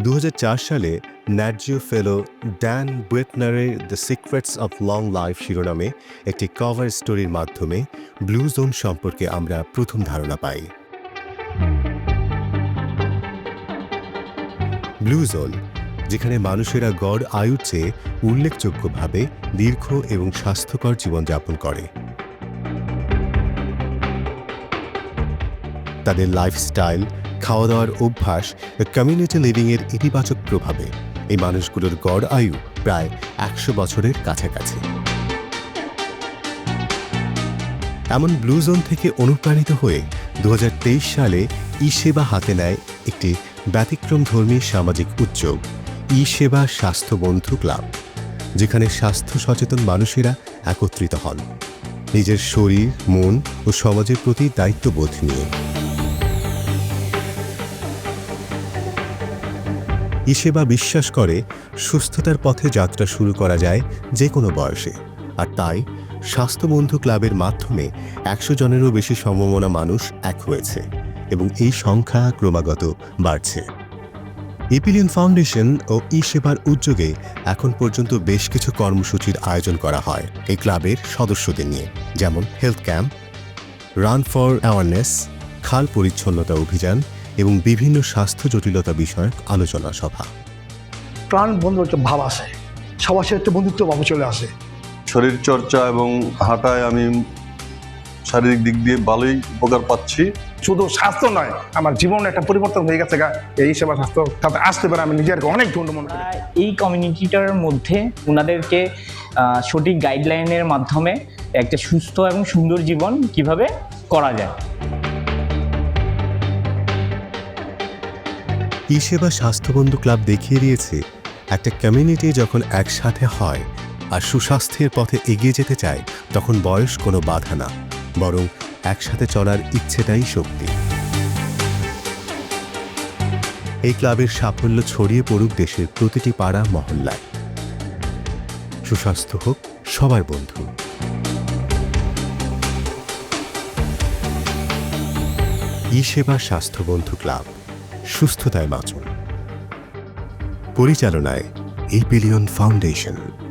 দু হাজার চার সালে NatGeo fellow Dan বুয়েটনারের the secrets of long life শিরোনামে একটি কভার স্টোরির মাধ্যমে ব্লু জোন সম্পর্কে আমরা প্রথম ধারণা পাই। ব্লু জোন, যেখানে মানুষেরা গড় আয়ুর চেয়ে উল্লেখযোগ্যভাবে দীর্ঘ এবং স্বাস্থ্যকর জীবনযাপন করে। তাদের লাইফস্টাইল খাওয়া দাওয়ার অভ্যাস কমিউনিটি লিভিংয়ের ইতিবাচক প্রভাবে এই মানুষগুলোর গড় আয়ু প্রায় একশো বছরের কাছাকাছি। এমন ব্লু জোন থেকে অনুপ্রাণিত হয়ে দু হাজার তেইশ সালে ই সেবা হাতে নেয় একটি ব্যতিক্রম ধর্মী সামাজিক উদ্যোগ ই সেবা স্বাস্থ্য বন্ধু ক্লাব, যেখানে স্বাস্থ্য সচেতন মানুষেরা একত্রিত হন। নিজের শরীর, মন ও সমাজের প্রতি দায়িত্ববোধ নিয়ে। ইসেবা বিশ্বাস করে সুস্থতার পথে যাত্রা শুরু করা যায় যে কোনো বয়সে। আর তাই স্বাস্থ্যবন্ধু ক্লাবের মাধ্যমে একশো জনেরও বেশি সম্ভাবনা মানুষ এক হয়েছে এবং এই সংখ্যা ক্রমাগত বাড়ছে। ইপিলিয়ন ফাউন্ডেশন ও ই সেবার উদ্যোগে এখন পর্যন্ত বেশ কিছু কর্মসূচির আয়োজন করা হয় এই ক্লাবের সদস্যদের নিয়ে, যেমন health camp, run for awareness, খাল পরিচ্ছন্নতা অভিযান এবং বিভিন্ন স্বাস্থ্য জটিলতা বিষয়ক আলোচনা সভা। প্রাণ বন্ধু একটা ভাব আসে সবার সাথে একটা বন্ধুত্ব ভাব চলে আসে। শরীর চর্চা এবং হাঁটায় আমি শারীরিক দিক দিয়ে ভালোই উপকার পাচ্ছি। শুধু স্বাস্থ্য নয় আমার জীবনে একটা পরিবর্তন হয়ে গেছে গা। এই সেবা স্বাস্থ্য তাতে আসতে পারে আমি নিজেকে অনেক ধন্য মনে করি। এই কমিউনিটিটার মধ্যে ওনাদেরকে সঠিক গাইডলাইনের মাধ্যমে একটা সুস্থ এবং সুন্দর জীবন কীভাবে করা যায়? ই সেবা স্বাস্থ্যবন্ধু ক্লাব দেখিয়ে দিয়েছে, একটা কমিউনিটি যখন একসাথে হয় আর সুস্বাস্থ্যের পথে এগিয়ে যেতে চায়, তখন বয়স কোনো বাধা না, বরং একসাথে চলার ইচ্ছেটাই শক্তি। এই ক্লাবের সাফল্য ছড়িয়ে পড়ুক দেশের প্রতিটি পাড়া, মহল্লায়। সুস্বাস্থ্য হোক সবার বন্ধু। ই সেবা স্বাস্থ্যবন্ধু ক্লাব। সুস্থতায় বাঁচুন। পরিচালনায় এই ফাউন্ডেশন।